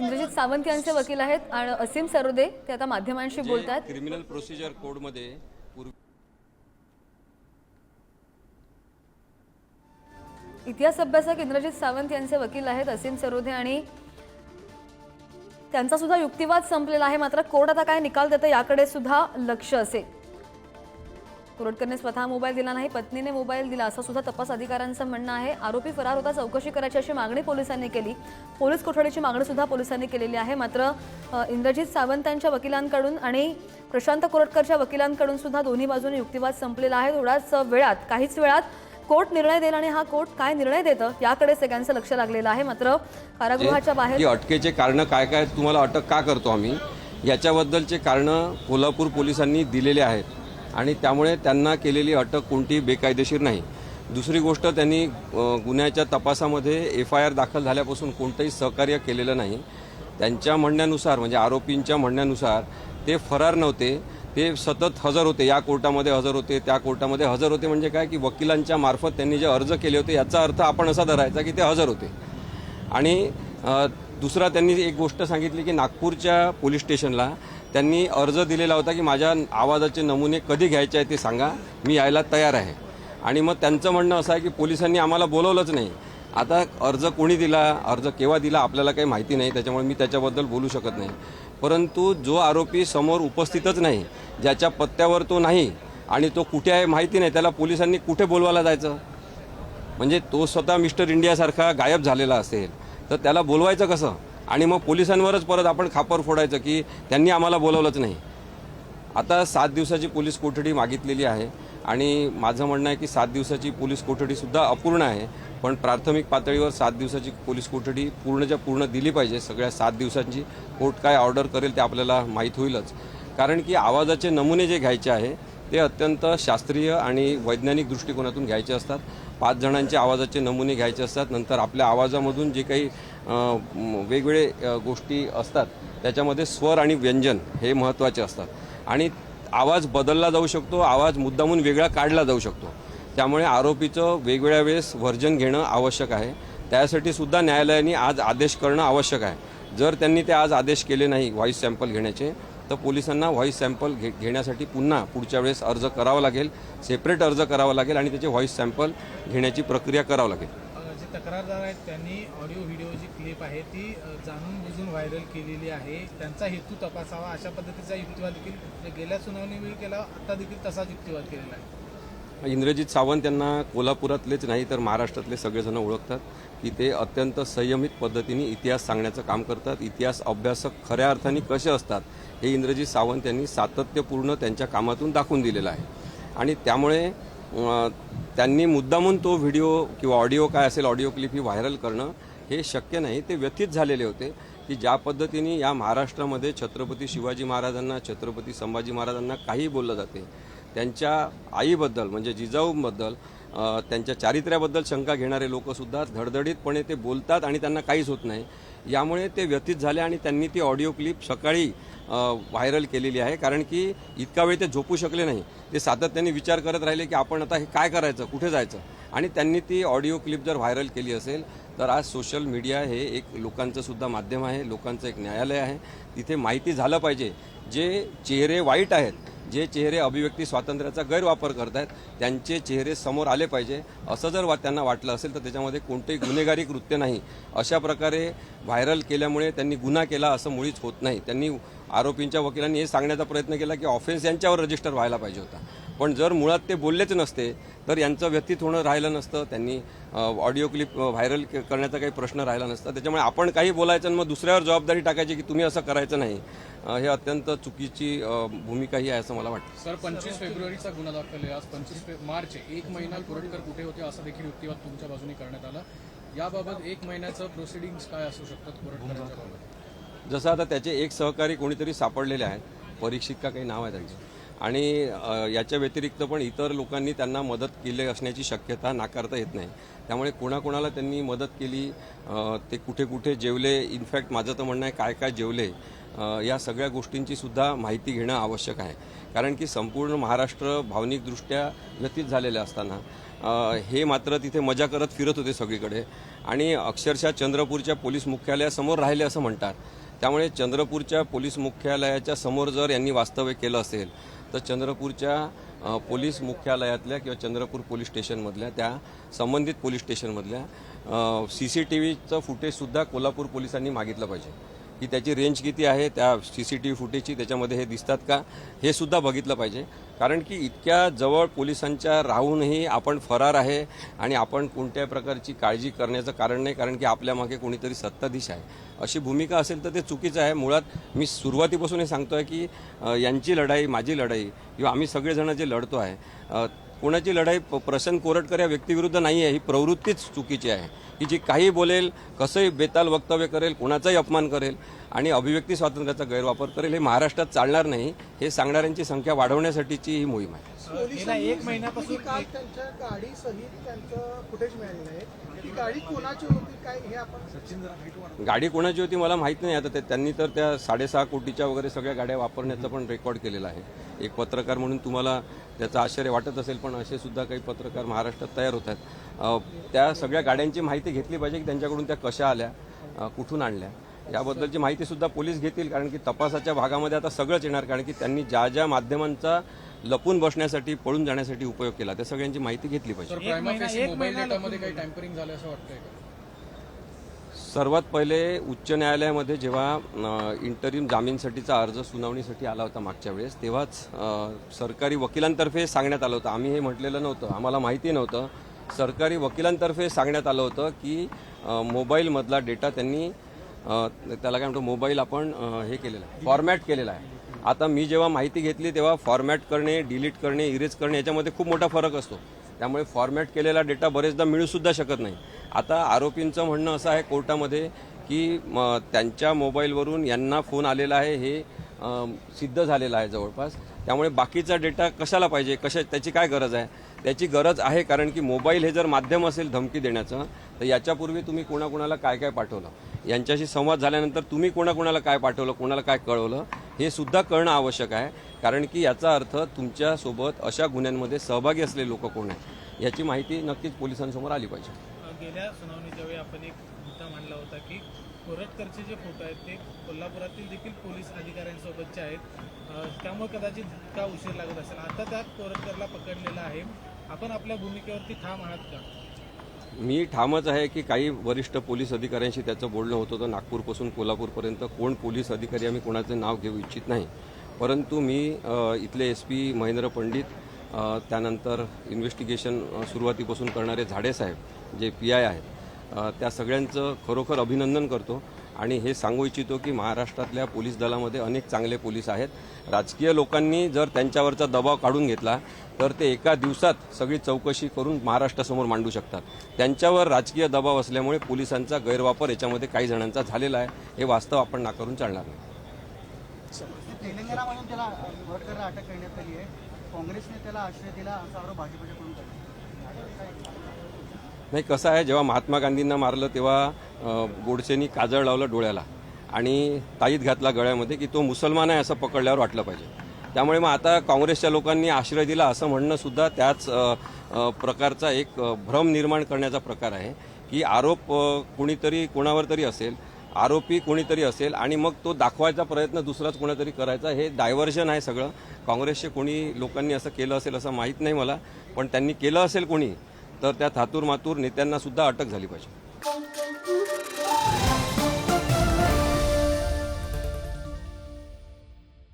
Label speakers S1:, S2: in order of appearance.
S1: इंद्रजित सावंत यांचे वकील आहेत आणि असीम सरोदे ते आता माध्यमांशी बोलत आहेत
S2: क्रिमिनल प्रोसिजर कोडमध्ये
S1: इतिहास अभ्यासक इंद्रजित सावंत यांचे वकील आहेत असीम सरोदे आणि त्यांचा सुद्धा युक्तिवाद संपलेला आहे. मात्र कोर्ट आता काय निकाल देतं याकडे सुद्धा लक्ष असेल. कोरटकरने स्वतः मोबाईल दिला नाही पत्नीने मोबाईल दिला असं सुद्धा तपास अधिकाऱ्यांचं म्हणणं आहे. आरोपी फरार होता चौकशी करायची अशी मागणी पोलिसांनी केली. पोलीस कोठडीची मागणी सुद्धा पोलिसांनी केलेली आहे. मात्र इंद्रजित सावंतांच्या वकिलांकडून आणि प्रशांत कोरटकरच्या वकिलांकडून सुद्धा दोन्ही बाजूने युक्तिवाद संपलेला आहे. थोड्याच वेळात काहीच वेळात कोर्ट निर्णय देईल आणि हा कोर्ट काय निर्णय देतं याकडे सगळ्यांचं लक्ष लागलेलं आहे. मात्र कारागृहाच्या बाहेर
S2: अटकेचे कारण काय काय तुम्हाला अटक का करतो आम्ही? याच्याबद्दलचे कारण कोल्हापूर पोलिसांनी दिलेले आहेत. आणि त्यामुळे त्यांना केलेली अटक कोणतीही बेकायदेशीर नाही. दुसरी गोष्ट त्यांनी गुन्ह्याच्या तपासामध्ये एफ आय आर दाखल झाल्यापासून कोणतंही सहकार्य केलेलं नाही. त्यांच्या म्हणण्यानुसार म्हणजे आरोपींच्या म्हणण्यानुसार ते फरार नव्हते. ते सतत हजर होते. या कोर्टामध्ये हजर होते त्या कोर्टामध्ये हजर होते म्हणजे काय? की वकिलांच्या मार्फत त्यांनी जे अर्ज केले होते याचा अर्थ आपण असा धरायचा की ते हजर होते. आणि दुसरा त्यांनी एक गोष्ट सांगितली की नागपूरच्या पोलीस स्टेशनला त्यांनी अर्ज दिलेला होता की माझ्या आवाजाचे नमुने कधी घ्यायचे आहे ते सांगा. मी यायला तयार आहे. आणि मग त्यांचं म्हणणं असं आहे की पोलिसांनी आम्हाला बोलवलंच नाही. आता अर्ज कोणी दिला अर्ज केव्हा दिला आपल्याला काही माहिती नाही त्याच्यामुळे मी त्याच्याबद्दल बोलू शकत नाही. परंतु जो आरोपी समोर उपस्थितच नाही ज्याच्या पत्त्यावर तो नाही आणि तो कुठे आहे माहिती नाही त्याला पोलिसांनी कुठे बोलवायला जायचं? म्हणजे तो स्वतः मिस्टर इंडियासारखा गायब झालेला असेल तर त्याला बोलवायचं कसं? आणि मग पोलिसांवरच परत आपण खापर फोडायचं की त्यांनी आम्हाला बोलवलंच नाही. आता सात दिवसाची पोलीस कोठडी मागितलेली आहे आणि माझं म्हणणं आहे की सात दिवसाची पोलीस कोठडीसुद्धा अपूर्ण आहे पण प्राथमिक पातळीवर सात दिवसाची पोलीस कोठडी पूर्णच्या पूर्ण दिली पाहिजे. सगळ्या सात दिवसांची कोर्ट काय ऑर्डर करेल ते आपल्याला माहीत होईलच. कारण की आवाजाचे नमुने जे घ्यायचे आहे ते अत्यंत शास्त्रीय आणि वैज्ञानिक दृष्टिकोनातून घ्यायचे असतात. पाच जणांचे आवाजाचे नमुने घ्यायचे असतात. नंतर आपल्या आवाजामधून जे काही वेगवेगळे गोष्टी असतात. त्याच्यामध्ये स्वर आणि व्यंजन हे महत्त्वाचे असतात. आणि आवाज बदलला जाऊ शकतो आवाज मुद्दामून वेगळा काढला जाऊ शकतो. त्यामुळे आरोपीचं वेगवेगळ्या वेळेस व्हर्जन घेणं आवश्यक आहे. त्यासाठी सुद्धा न्यायालयाने आज आदेश करणं आवश्यक आहे. जर त्यांनी ते आज आदेश केले नाही व्हॉईस सॅम्पल घेण्याचे तर पोलिसांना व्हॉईस सॅम्पल घे घेण्यासाठी पुन्हा पुढच्या वेळेस अर्ज करावा लागेल. सेपरेट अर्ज करावा लागेल आणि त्याचे व्हॉईस सॅम्पल घेण्याची प्रक्रिया करावं लागेल.
S3: तक्रारदार आहेत त्यांनी ऑडिओ व्हिडिओ जी क्लिप आहे ती जाणून बुजून व्हायरल केलेली आहे. त्यांचा हेतू तपासावा अशा पद्धतीचा युक्तिवाद देखील म्हणजे गेल्या सुनावणीवेळी केला आता देखील तसाच युक्तिवाद केलेला आहे.
S2: इंद्रजित सावंत यांना कोल्हापुरातलेच नाही तर महाराष्ट्रातले सगळेजण ओळखतात की ते अत्यंत संयमित पद्धतीने इतिहास सांगण्याचं काम करतात. इतिहास अभ्यासक खऱ्या अर्थाने कसे असतात हे इंद्रजित सावंत यांनी सातत्यपूर्ण त्यांच्या कामातून दाखवून दिलेलं आहे. आणि त्यामुळे त्यांनी मुद्दामून तो व्हिडिओ किंवा ऑडिओ काय असेल ऑडिओ क्लिप ही व्हायरल करणं हे शक्य नाही. ते व्यथित झालेले होते की ज्या पद्धतीने या महाराष्ट्रामध्ये छत्रपती शिवाजी महाराजांना छत्रपती संभाजी महाराजांना काही बोललं जाते त्यांच्या आईबद्दल म्हणजे जिजाऊबद्दल त्यांच्या चारित्र्याबद्दल शंका घेणारे लोकसुद्धा धडधडीतपणे ते बोलतात आणि त्यांना काहीच होत नाही. यामुळे ते व्यथित झाले आणि त्यांनी ती ऑडिओ क्लिप सकाळी व्हायरल केलेली आहे. कारण की इतका वेळ ते झोपू शकले नाही. ते सातत्याने विचार करत राहिले की आपण आता हे काय करायचं? कुठे जायचं? आणि त्यांनी ती ऑडिओ क्लिप जर व्हायरल केली असेल तर आज सोशल मीडिया हे एक लोकांचं सुद्धा माध्यम आहे. लोकांचं एक न्यायालय आहे. तिथे माहिती झालं पाहिजे. जे चेहरे वाईट आहेत जे चेहरे अभिव्यक्ती स्वातंत्र्याचा गैरवापर करत आहेत त्यांचे चेहरे समोर आले पाहिजे. असं जर वा त्यांना वाटलं असेल तर त्याच्यामध्ये कोणतेही गुन्हेगारी कृत्य नाही. अशा प्रकारे व्हायरल केल्यामुळे त्यांनी गुन्हा केला असं मुळीच होत नाही. त्यांनी आरोपींच्या वकिलांनी हे सांगण्याचा प्रयत्न केला की ऑफेन्स यांच्यावर रजिस्टर व्हायला पाहिजे होता. पण जर मुळात ते बोललेच नसते तर यांचं व्यतीत होणं राहिलं नसतं त्यांनी ऑडिओ क्लिप व्हायरल करण्याचा काही प्रश्न राहिला नसता. त्याच्यामुळे आपण काही बोलायचं आणि मग दुसऱ्यावर जबाबदारी टाकायची की तुम्ही असं करायचं नाही हे अत्यंत चुकीची भूमिका ही आहे असं मला वाटतं.
S4: सर पंचवीस फेब्रुवारीचा गुन्हा दाखल आहे. आज पंचवीस मार्च एक महिना कुरटकर कुठे होते असं देखील युक्तिवाद तुमच्या बाजूने करण्यात आला. याबाबत एक महिन्याचं प्रोसिडिंग्स काय असू शकतात
S2: जसं आता त्याचे एक सहकारी कोणीतरी सापडलेले आहेत. परीक्षित का काही नाव आहे त्यांचं आणि याच्या व्यतिरिक्त पण इतर लोकांनी त्यांना मदत केली असण्याची शक्यता नाकारता येत नाही. त्यामुळे कोणाकोणाला त्यांनी मदत केली ते कुठे कुठे जेवले इनफॅक्ट माझं तर म्हणणं आहे काय काय जेवले या सगळ्या गोष्टींची सुद्धा माहिती घेणं आवश्यक आहे. कारण की संपूर्ण महाराष्ट्र भावनिकदृष्ट्या व्यतीत झालेलं असताना हे मात्र तिथे मजा करत फिरत होते सगळीकडे. आणि अक्षरशः चंद्रपूरच्या पोलीस मुख्यालयासमोर राहिले असं म्हणतात. त्यामुळे चंद्रपूरच्या पोलीस मुख्यालयाच्या समोर जर यांनी वास्तव्य केलं असेल तर चंद्रपूरच्या पोलीस मुख्यालयातल्या किंवा चंद्रपूर पोलीस स्टेशनमधल्या त्या संबंधित पोलीस स्टेशनमधल्या सी सी टी व्हीचं फुटेजसुद्धा कोल्हापूर पोलिसांनी मागितलं पाहिजे. की त्याची रेंज किती आहे त्या सी सी टी व्ही फुटेजची त्याच्यामध्ये हे दिसतात का हे सुद्धा बघितलं पाहिजे. कारण की इतक्या जवळ पोलिसांच्या राहूनही आपण फरार आहे आणि आपण कोणत्याही प्रकारची काळजी करण्याचं कारण नाही कारण की आपल्यामागे कोणीतरी सत्ताधीश आहे. अशी भूमिका असेल तर ते चुकीचं आहे. मुळात मी सुरुवातीपासून हे सांगतो आहे की यांची लढाई माझी लढाई किंवा आम्ही सगळेजण जे लढतो आहे कोणाची लढाई प- प्रशांत कोरटकर या व्यक्तीविरुद्ध नाही आहे ही प्रवृत्तीच चुकीची आहे. की जी काही बोलेल कसंही बेताल वक्तव्य करेल कोणाचाही अपमान करेल आणि अभिव्यक्ती स्वातंत्र्याचा गैरवापर करेल हे महाराष्ट्रात चालणार नाही हे सांगणाऱ्यांची संख्या वाढवण्यासाठीची ही मोहीम आहे.
S3: एक महिन्यापासून
S5: काल त्यांच्या गाडी सहित त्यांचं फुटेज मिळालेलं आहे. ती गाडी कोणाची होती काय हे आपण
S2: गाडी कोणाची होती मला माहीत नाही आता ते त्यांनी तर त्या साडेसहा कोटीच्या वगैरे सगळ्या गाड्या वापरण्याचं पण रेकॉर्ड केलेलं आहे. एक पत्रकार म्हणून तुम्हाला त्याचं आश्चर्य वाटत असेल पण असे सुद्धा काही पत्रकार महाराष्ट्रात तयार होत आहेत. त्या सगळ्या गाड्यांची माहिती घेतली पाहिजे की त्यांच्याकडून त्या कशा आल्या कुठून आणल्या. याबद्दलची माहिती सुद्धा पोलीस घेतील कारण की तपासाच्या भागामध्ये आता सगळंच येणार कारण की त्यांनी ज्या ज्या माध्यमांचा लपून बसण्यासाठी पळून जाण्यासाठी उपयोग केला त्या सगळ्यांची माहिती घेतली पाहिजे. सर्वात पहिले उच्च न्यायालयामध्ये जेव्हा इंटरिम जामीनसाठीचा अर्ज सुनावणीसाठी आला होता मागच्या वेळेस तेव्हाच सरकारी वकिलांतर्फे सांगण्यात आलं होतं. आम्ही हे म्हटलेलं नव्हतं. आम्हाला माहिती नव्हतं. सरकारी वकिलांतर्फे सांगण्यात आलं होतं की मोबाईलमधला डेटा त्यांनी त्याला काय म्हणतो मोबाईल आपण हे केलेलं आहे फॉर्मॅट केलेला आहे. आता मी जेव्हा माहिती घेतली तेव्हा फॉर्मॅट करणे डिलीट करणे इरेज करणे याच्यामध्ये खूप मोठा फरक असतो. त्यामुळे फॉर्मॅट केलेला डेटा बरेचदा मिळूसुद्धा शकत नाही. आता आरोपींचं म्हणणं असं आहे कोर्टामध्ये की त्यांच्या मोबाईलवरून यांना फोन आलेला आहे हे सिद्ध झालेलं आहे जवळपास. त्यामुळे बाकीचा डेटा कशाला पाहिजे कशा त्याची काय गरज आहे? त्याची गरज आहे कारण की मोबाईल हे जर माध्यम असेल धमकी देण्याचं तर याच्यापूर्वी तुम्ही कोणाकोणाला काय काय पाठवलं? यांच्याशी संवाद झाल्यानंतर तुम्ही कोणाकोणाला काय पाठवलं कोणाला काय कळवलं हे सुद्धा कळणं आवश्यक आहे. कारण की याचा अर्थ तुमच्यासोबत अशा गुन्ह्यांमध्ये सहभागी असलेले लोक कोण आहेत? याची माहिती नक्कीच पोलिसांसमोर आली पाहिजे.
S3: गेल्या सुनावणीच्या वेळी आपण एक मुद्दा मांडला होता की कोरटकरचे जे फोटो आहेत ते कोल्हापुरातील देखील पोलीस अधिकाऱ्यांसोबतचे आहेत. त्यामुळे कदाचित का उशीर लागत असेल. आता त्यात कोरटकरला पकडलेला आहे. आपण आपल्या भूमिकेवरती ठाम आहात का?
S2: मी ठामच आहे की काही वरिष्ठ पोलीस अधिकाऱ्यांशी त्याचं बोलणं होत होतं. नागपूरपासून कोल्हापूरपर्यंत कोण पोलीस अधिकारी आम्ही कोणाचे नाव घेऊ इच्छित नाही. परंतु मी इथले एस पी महेंद्र पंडित त्यानंतर इन्व्हेस्टिगेशन सुरुवातीपासून करणारे झाडे साहेब जे पी आय आहेत त्या सगळ्यांचं खरोखर अभिनंदन करतो. आणि हे सांगू इच्छितो की महाराष्ट्रातल्या पोलीस दलामध्ये अनेक चांगले पोलीस आहेत. राजकीय लोकांनी जर त्यांच्यावरचा दबाव काढून घेतला तर ते एका दिवसात सगळी चौकशी करून महाराष्ट्रासमोर मांडू शकतात. त्यांच्यावर राजकीय दबाव असल्यामुळे पोलिसांचा गैरवापर याच्यामध्ये काही जणांचा झालेला आहे. हे वास्तव आपण नाकारून चालणार नाही.
S5: तेलंगणामधून त्याला अटक करण्यात आली आहे. काँग्रेसने त्याला आश्रय दिला असा आरोप भाजपच्याकडून
S2: नाही कसं आहे जेव्हा महात्मा गांधींना मारलं तेव्हा गोडसेनी काजळ लावलं डोळ्याला. आणि ताईत घातला गळ्यामध्ये की तो मुसलमान आहे असं पकडल्यावर वाटलं पाहिजे. त्यामुळे मग आता काँग्रेसच्या लोकांनी आश्रय दिला असं म्हणणंसुद्धा त्याच प्रकारचा एक भ्रम निर्माण करण्याचा प्रकार आहे की आरोप कुणीतरी कोणावर तरी असेल आरोपी कोणीतरी असेल आणि मग तो दाखवायचा प्रयत्न दुसराच कोणातरी करायचा हे डायव्हर्जन आहे सगळं. काँग्रेसचे कोणी लोकांनी असं केलं असेल असं माहीत नाही मला पण त्यांनी केलं असेल कोणी तर त्या थातूर मातूर नेत्यांना सुद्धा अटक झाली पाहिजे.